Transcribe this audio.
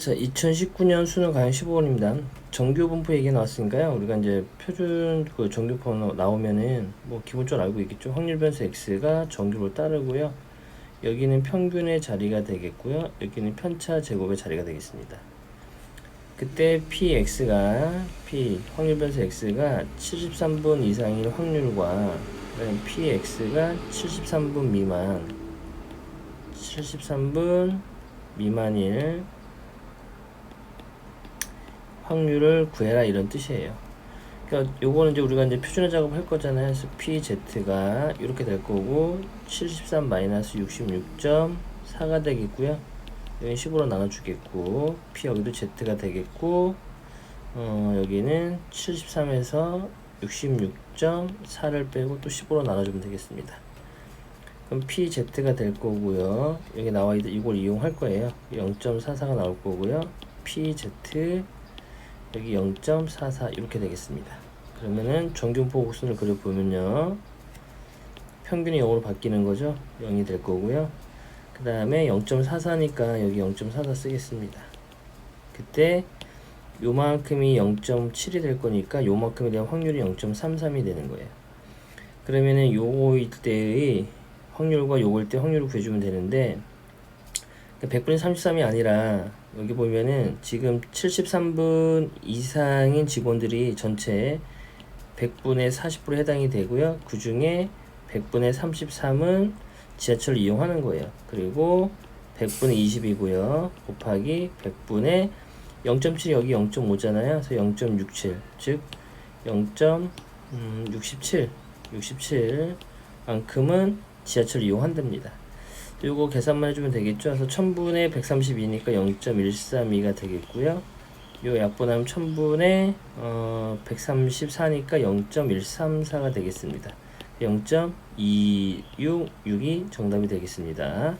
자, 2019년 수능 강의 15번입니다. 정규 분포 얘기 나왔으니까요. 우리가 이제 표준 그 정규 분포 나오면은 뭐 기본적으로 알고 있겠죠. 확률 변수 x가 정규로 따르고요. 여기는 평균의 자리가 되겠고요. 여기는 편차 제곱의 자리가 되겠습니다. 그때 px가 p 확률 변수 x가 73분 이상인 확률과 px가 73분 미만 73분 미만일 확률을 구해라 이런 뜻이에요. 그러니까 요거는 이제 우리가 이제 표준화 작업을 할 거잖아요. 그래서 PZ가 이렇게 될 거고 73 마이너스 66.4가 되겠고요. 여기 10으로 나눠주겠고 P 여기도 Z가 되겠고 어, 여기는 73에서 66.4를 빼고 또 10으로 나눠주면 되겠습니다. 그럼 PZ가 될 거고요. 여기 나와 있는 이걸 이용할 거예요. 0.44가 나올 거고요. PZ 여기 0.44 이렇게 되겠습니다. 그러면은 정균포 곡선을 그려보면요. 평균이 0으로 바뀌는 거죠. 0이 될 거고요. 그 다음에 0.44니까 여기 0.44 쓰겠습니다. 그때 요만큼이 0.7이 될 거니까 요만큼에 대한 확률이 0.33이 되는 거예요. 그러면은 요거일 때의 확률과 요거일 때 확률을 구해주면 되는데 100분의 33이 아니라 여기 보면은 지금 73분 이상인 직원들이 전체 100분의 40%에 해당이 되고요. 그 중에 100분의 33은 지하철을 이용하는 거예요. 그리고 100분의 20이고요. 곱하기 100분의 0.7이 여기 0.5잖아요. 그래서 0.67, 즉 0.67, 67만큼은 지하철을 이용한답니다. 요거 계산만 해주면 되겠죠. 그래서 1000분의 132니까 0.132가 되겠고요. 요 약분하면 1000분의 어, 134니까 0.134가 되겠습니다. 0.266이 정답이 되겠습니다.